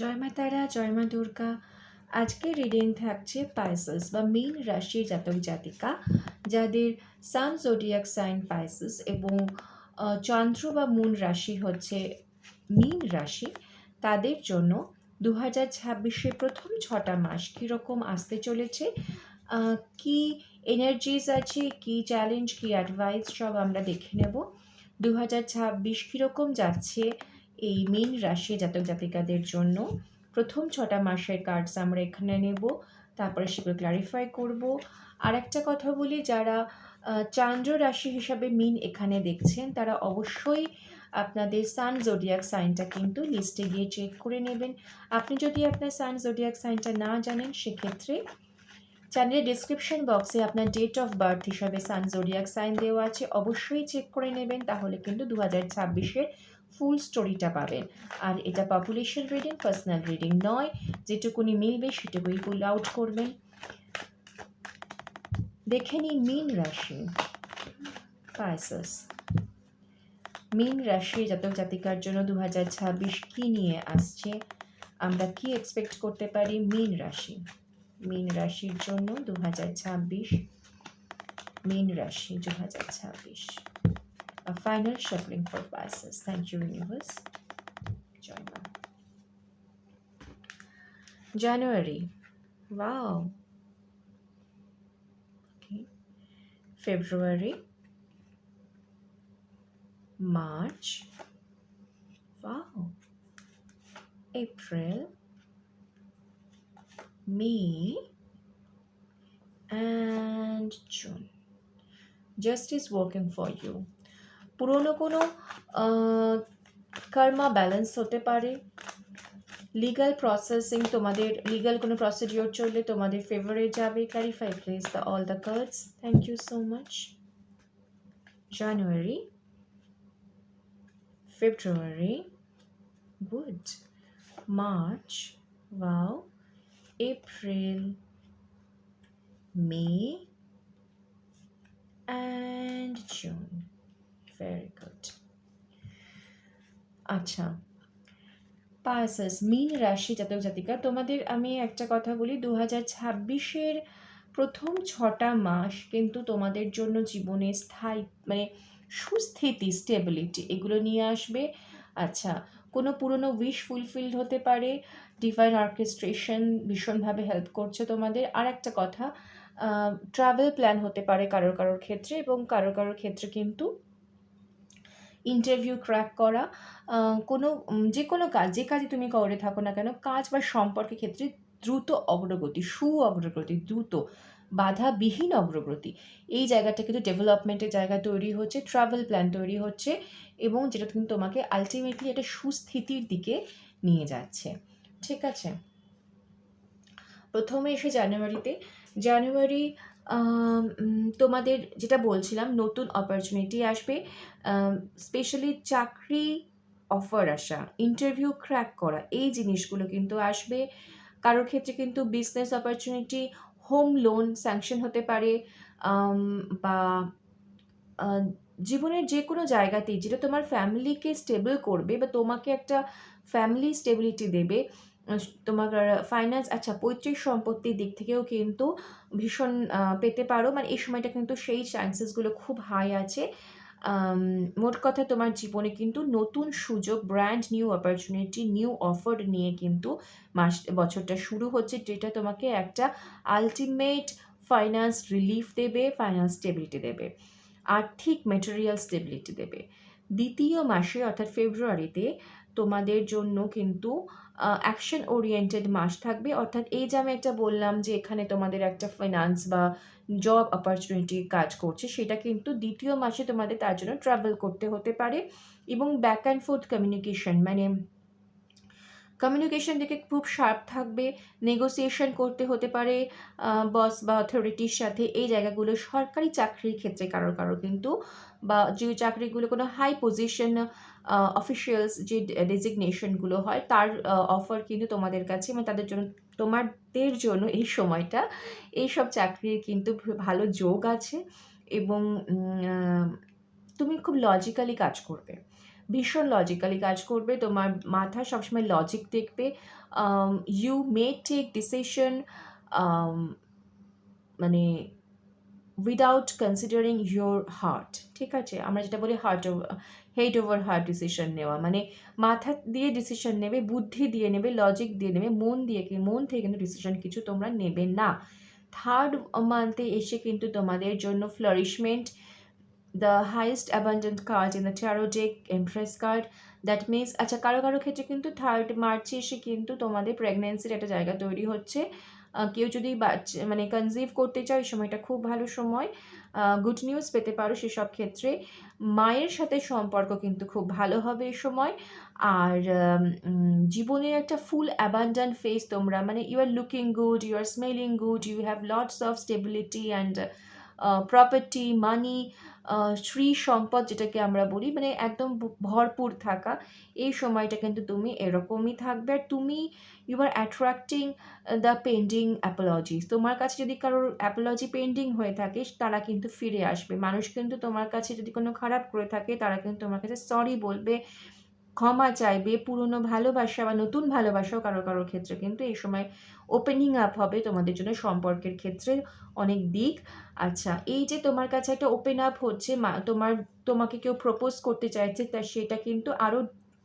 জয় মা তারা, জয় মা দুর্গা। আজকে রিডিং থাকছে পাইসেস বা মীন রাশির জাতক জাতিকা, যাদের সান জোডিয়াক সাইন পাইসেস এবং চন্দ্র বা মুন রাশি হচ্ছে মীন রাশি। তাদের জন্য দু হাজার ছাব্বিশের প্রথম ছটা মাস কীরকম আসতে চলেছে? কি এনার্জিস আছে, কি চ্যালেঞ্জ কি অ্যাডভাইস সব আমরা দেখে নেব। দু হাজার ছাব্বিশ কীরকম যাচ্ছে? এই মীন রাশি জাতক জাতিকাদের জন্য প্রথম ছটা মাসের কার্ডস আমরা এখানে নেব, তারপরে সেগুলো ক্লারিফাই করব। আর একটা কথা বলি, যারা চান্দ্র রাশি হিসাবে মিন এখানে দেখছেন, তারা অবশ্যই আপনাদের সান জোডিয়াক সাইনটা কিন্তু লিস্টে গিয়ে চেক করে নেবেন। আপনি যদি আপনার সান জোডিয়াক সাইনটা না জানেন, সেক্ষেত্রে চ্যানেলের ডিসক্রিপশন বক্সে আপনার ডেট অফ বার্থ হিসাবে সান জোডিয়াক সাইন দেওয়া আছে, অবশ্যই চেক করে নেবেন, তাহলে কিন্তু দু হাজার ছাব্বিশের ফুল স্টোরিটা পাবেন। আর এটা পপুলেশন রিডিং পার্সোনাল রিডিং নয়। যেটুকুনি মিলবে সেটুকুই পুল আউট করবেন। দেখে নিন মীন রাশি। পাইসাস মীন রাশি জাতক জাতিকার জন্য দু হাজার ছাব্বিশ কী নিয়ে আসছে? আমরা কি এক্সপেক্ট করতে পারি? মীন রাশি। মীন রাশির জন্য দু হাজার ছাব্বিশ। মীন রাশি দু হাজার ছাব্বিশ। A final shuffling for Pisces. Thank you, universe. January. Wow. Okay. February. March. Wow. April. May. And June. Justice working for you. পুরনো কোনো কর্মা ব্যালেন্স হতে পারে। লিগাল প্রসেসিং তোমাদের লিগাল কোনো প্রসিডিওর চললে তোমাদের ফেভারে যাবে। Clarify please the all the cards thank you so much January February good March wow April May and June very good আচ্ছা। পাসাস মীন রাশি জাতক জাতিকা, তোমাদের আমি একটা কথা বলি দু হাজার ছাব্বিশের প্রথম ছটা মাস কিন্তু তোমাদের জন্য জীবনে স্থায়ী মানে সুস্থিতি স্টেবিলিটি এগুলো নিয়ে আসবে। আচ্ছা কোনো পুরনো উইশ ফুলফিলড হতে পারে ডিভাইন অর্কেস্ট্রেশন ভীষণভাবে হেল্প করছে তোমাদের। আর একটা কথা ট্রাভেল প্ল্যান হতে পারে কারোর কারোর ক্ষেত্রে এবং কারোর কারোর ক্ষেত্রে কিন্তু ইন্টারভিউ ক্র্যাক করা কোনো যে কোনো কাজ, যে কাজে তুমি করে থাকো না কেন, কাজ বা সম্পর্কের ক্ষেত্রে দ্রুত অগ্রগতি, সু অগ্রগতি, দ্রুত, বাধাবিহীন অগ্রগতি। এই জায়গাটা কিন্তু ডেভেলপমেন্টের জায়গা তৈরি হচ্ছে ট্রাভেল প্ল্যান তৈরি হচ্ছে এবং যেটা কিন্তু তোমাকে আলটিমেটলি একটা সুস্থিতির দিকে নিয়ে যাচ্ছে। ঠিক আছে? প্রথমে এসে জানুয়ারিতে, জানুয়ারি তোমাদের যেটা বলছিলাম, নতুন অপরচুনিটি আসবে। স্পেশালি চাকরি অফার আসা ইন্টারভিউ ক্র্যাক করা, এই জিনিসগুলো কিন্তু আসবে। কারোর ক্ষেত্রে কিন্তু business opportunity home loan sanction হতে পারে বা জীবনের যে কোনো জায়গাতেই, যেটা তোমার ফ্যামিলিকে স্টেবল করবে বা তোমাকে একটা ফ্যামিলি স্টেবিলিটি দেবে তোমার ফাইন্যান্স আচ্ছা পৈতৃক সম্পত্তির দিক থেকেও কিন্তু ভীষণ পেতে পারো। মানে এই সময়টা কিন্তু সেই চান্সেসগুলো খুব হাই আছে। মোট কথা তোমার জীবনে কিন্তু নতুন সুযোগ brand new opportunity new offer নিয়ে কিন্তু মাস, বছরটা শুরু হচ্ছে, যেটা তোমাকে একটা আলটিমেট ফাইন্যান্স রিলিফ দেবে ফাইন্যান্স স্টেবিলিটি দেবে। আর্থিক মেটেরিয়াল স্টেবিলিটি দেবে। দ্বিতীয় মাসে, অর্থাৎ ফেব্রুয়ারিতে তোমাদের জন্য কিন্তু অ্যাকশন ওরিয়েন্টেড মাস থাকবে। অর্থাৎ এই যে আমি একটা বললাম যে এখানে তোমাদের একটা ফাইন্যান্স বা জব অপরচুনিটি কাজ করছে, সেটা কিন্তু দ্বিতীয় মাসে তোমাদের তার জন্য ট্রাভেল করতে হতে পারে। এবং ব্যাক অ্যান্ড ফোর্থ কমিউনিকেশন মানে কমিউনিকেশন দিকে খুব শার্প থাকবে। নেগোসিয়েশন করতে হতে পারে বস বা অথরিটির সাথে। এই জায়গাগুলো সরকারি চাকরির ক্ষেত্রে কারোর কারোর কিন্তু, বা যে চাকরিগুলো কোনো হাই পজিশন অফিসিয়ালস যে ডেজিগনেশনগুলো হয়, তার অফার কিন্তু তোমাদের কাছে মানে তাদের জন্য, তোমাদের জন্য এই সময়টা, এই সব চাকরির কিন্তু ভালো যোগ আছে এবং তুমি খুব লজিক্যালি কাজ করবে। ভীষণ লজিক্যালি কাজ করবে। তোমার মাথা সবসময় লজিক দেখবে। ইউ মে টেক ডিসিশন মানে উইদাউট কনসিডারিং ইয়োর হার্ট ঠিক আছে? আমরা যেটা বলি heart head over heart decision নেওয়া। মানে মাথা দিয়ে ডিসিশন নেবে, বুদ্ধি দিয়ে নেবে লজিক দিয়ে নেবে, মন দিয়ে মন থেকে কিন্তু ডিসিশন কিছু তোমরা নেবে না। থার্ড মান্থে এসে কিন্তু তোমাদের জন্য flourishment the highest abundant card in the tarot deck empress card that means আচ্ছা কারও কারও ক্ষেত্রে কিন্তু থার্ড মার্চে এসে কিন্তু তোমাদের প্রেগনেন্সির একটা জায়গা তৈরি হচ্ছে। কেউ যদি বাচ্চা মানে কনজিভ করতে চাও এই সময়টা খুব ভালো সময়। গুড নিউজ পেতে পারো সেসব ক্ষেত্রে। মায়ের সাথে সম্পর্ক কিন্তু খুব ভালো হবে এই সময়। আর জীবনের একটা ফুল অ্যাবান্ডান্ট ফেস তোমরা মানে you are looking good you are smelling good you have lots of stability and property money Shri সম্পদ যেটাকে আমরা বলি মানে একদম ভরপুর থাকা, এই সময়টা কিন্তু তুমি এরকমই থাকবে। আর তুমি you are attracting the pending apologies তোমার কাছে যদি কারোর অ্যাপোলজি পেন্ডিং হয়ে থাকে, তারা কিন্তু ফিরে আসবে। মানুষ কিন্তু তোমার কাছে যদি কোনো খারাপ করে থাকে, তারা কিন্তু তোমার কাছে সরি বলবে ক্ষমা চাইবে, পুরনো ভালোবাসা বা নতুন ভালোবাসাও কারও কারোর ক্ষেত্রে কিন্তু এই সময় ওপেনিং আপ হবে তোমাদের জন্য সম্পর্কের ক্ষেত্রে অনেক দিক। আচ্ছা এই যে তোমার কাছে একটা ওপেন আপ হচ্ছে তোমার, তোমাকে কেউ প্রপোজ করতে চাইছে, তা সেটা কিন্তু আরও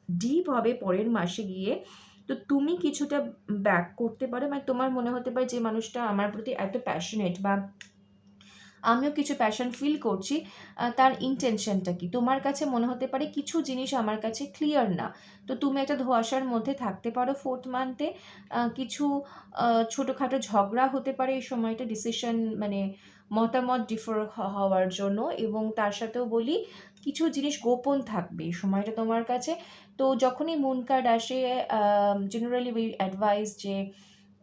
ডিপ হবে পরের মাসে গিয়ে। তো তুমি কিছুটা ব্যাক করতে পারো মানে তোমার মনে হতে পারে যে মানুষটা আমার প্রতি এত প্যাশনেট বা আমিও কিছু প্যাশন ফিল করছি তার ইন্টেনশনটা কি? তোমার কাছে মনে হতে পারে কিছু জিনিস আমার কাছে ক্লিয়ার না। তো তুমি একটা ধোঁয়াশার মধ্যে থাকতে পারো ফোর্থ মান্থে কিছু ছোটোখাটো ঝগড়া হতে পারে এই সময়টা ডিসিশন মানে মতামত ডিফার হওয়ার জন্য এবং তার সাথেও বলি কিছু জিনিস গোপন থাকবে এই সময়টা তোমার কাছে। তো যখনই মুন কার্ড আসে জেনারেলি উই অ্যাডভাইস যে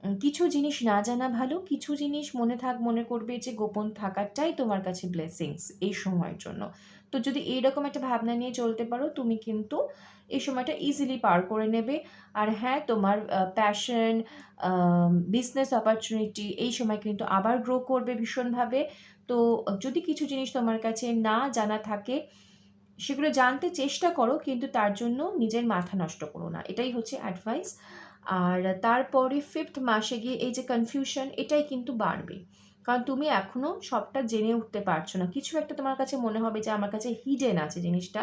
কিছু জিনিস না জানা ভালো, কিছু জিনিস মনে থাক, মনে করবে যে গোপন থাকাটাই তোমার কাছে ব্লেসিংস এই সময়ের জন্য। তো যদি এইরকম একটা ভাবনা নিয়ে চলতে পারো, তুমি কিন্তু এই সময়টা ইজিলি পার করে নেবে। আর হ্যাঁ তোমার প্যাশন বিজনেস অপরচুনিটি এই সময় কিন্তু আবার গ্রো করবে ভীষণভাবে। তো যদি কিছু জিনিস তোমার কাছে না জানা থাকে, সেগুলো জানতে চেষ্টা করো, কিন্তু তার জন্য নিজের মাথা নষ্ট করো না। এটাই হচ্ছে অ্যাডভাইস আর তারপরে ফিফথ মাসে গিয়ে এই যে কনফিউশন এটাই কিন্তু বাড়বে। কারণ তুমি এখনও সবটা জেনে উঠতে পারছ না। কিছু একটা তোমার কাছে মনে হবে যে আমার কাছে হিডেন আছে জিনিসটা।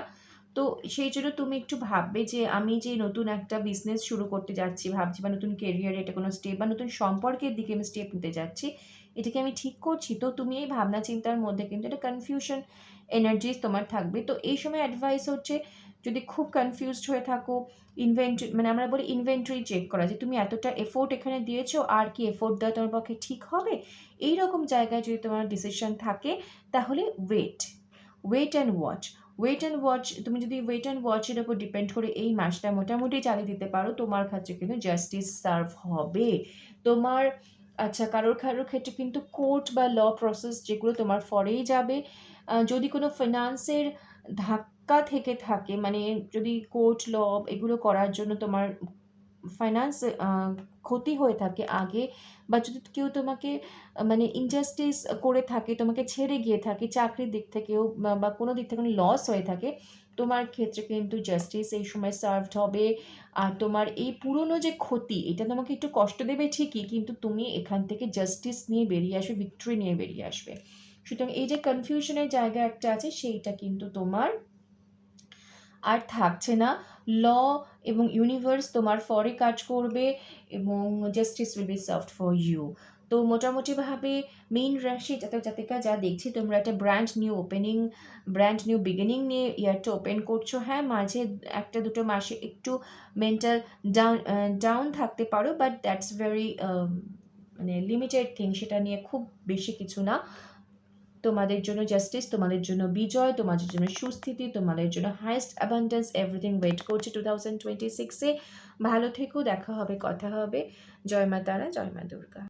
তো সেই জন্য তুমি একটু ভাববে যে আমি যে নতুন একটা বিজনেস শুরু করতে যাচ্ছি, ভাবছি বা নতুন কেরিয়ারে এটা কোনো স্টেপ বা নতুন সম্পর্কের দিকে আমি স্টেপ নিতে যাচ্ছি, এটাকে আমি ঠিক করছি, তো তুমি এই ভাবনা চিন্তার মধ্যে কিন্তু একটা কনফিউশন এনার্জিস তোমার থাকবে। তো এই সময় অ্যাডভাইস হচ্ছে যদি খুব কনফিউজড হয়ে থাকো ইনভেন্টরি মানে আমরা বলি ইনভেন্টরি চেক করা যে তুমি এতটা এফোর্ট এখানে দিয়েছ, আর কি এফোর্ট দেওয়া তোমার পক্ষে ঠিক হবে? এই রকম জায়গায় যদি তোমার ডিসিশন থাকে, তাহলে wait wait and watch wait and watch তুমি যদি ওয়েট অ্যান্ড ওয়াচের উপর ডিপেন্ড করে এই মাসটা মোটামুটি চালিয়ে দিতে পারো, তোমার ক্ষেত্রে কিন্তু জাস্টিস সার্ভ হবে। তোমার আচ্ছা কারোর কারোর ক্ষেত্রে কিন্তু কোর্ট বা ল প্রসেস যেগুলো তোমার ফরেই যাবে। যদি কোনো ফিনান্সের ধাক্কা থেকে থাকে মানে যদি কোর্ট ল এগুলো করার জন্য তোমার ফাইন্যান্স ক্ষতি হয়ে থাকে আগে। বা যদি কেউ তোমাকে মানে ইনজাস্টিস করে থাকে, তোমাকে ছেড়ে গিয়ে থাকে, চাকরির দিক থেকেও বা- কোনো দিক থেকে লস হয়ে থাকে, তোমার ক্ষেত্রে কিন্তু জাস্টিস এই সময় সার্ভড হবে। আর তোমার এই পুরনো যে ক্ষতি, এটা তোমাকে একটু কষ্ট দেবে ঠিকই, কিন্তু তুমি এখান থেকে জাস্টিস নিয়ে বেরিয়ে আসবে ভিক্টরি নিয়ে বেরিয়ে আসবে। সুতরাং এই যে কনফিউশনের জায়গা একটা আছে, সেইটা কিন্তু তোমার আর থাকছে না। ল এবং ইউনিভার্স তোমার ফরে কাজ করবে এবং justice will be served for you তো মোটামুটিভাবে মেইন রাশি জাতক জাতিকা যা দেখছি, তোমরা একটা brand new opening brand new beginning নিয়ে ইয়ারটা ওপেন করছ। হ্যাঁ মাঝে একটা দুটো মাসে একটু মেন্টাল ডাউন ডাউন থাকতে পারো বাট দ্যাটস ভেরি মানে লিমিটেড থিং সেটা নিয়ে খুব বেশি কিছু না। তোমাদের জন্য জাস্টিস তোমাদের জন্য বিজয়, তোমাদের জন্য সুস্থিতি, তোমাদের জন্য হাইয়েস্ট অ্যাবান্ডেন্স এভরিথিং ওয়েট করছে টু থাউজেন্ড টোয়েন্টি সিক্সে ভালো থেকো, দেখা হবে, কথা হবে। জয় মা তারা, জয় মা দুর্গা।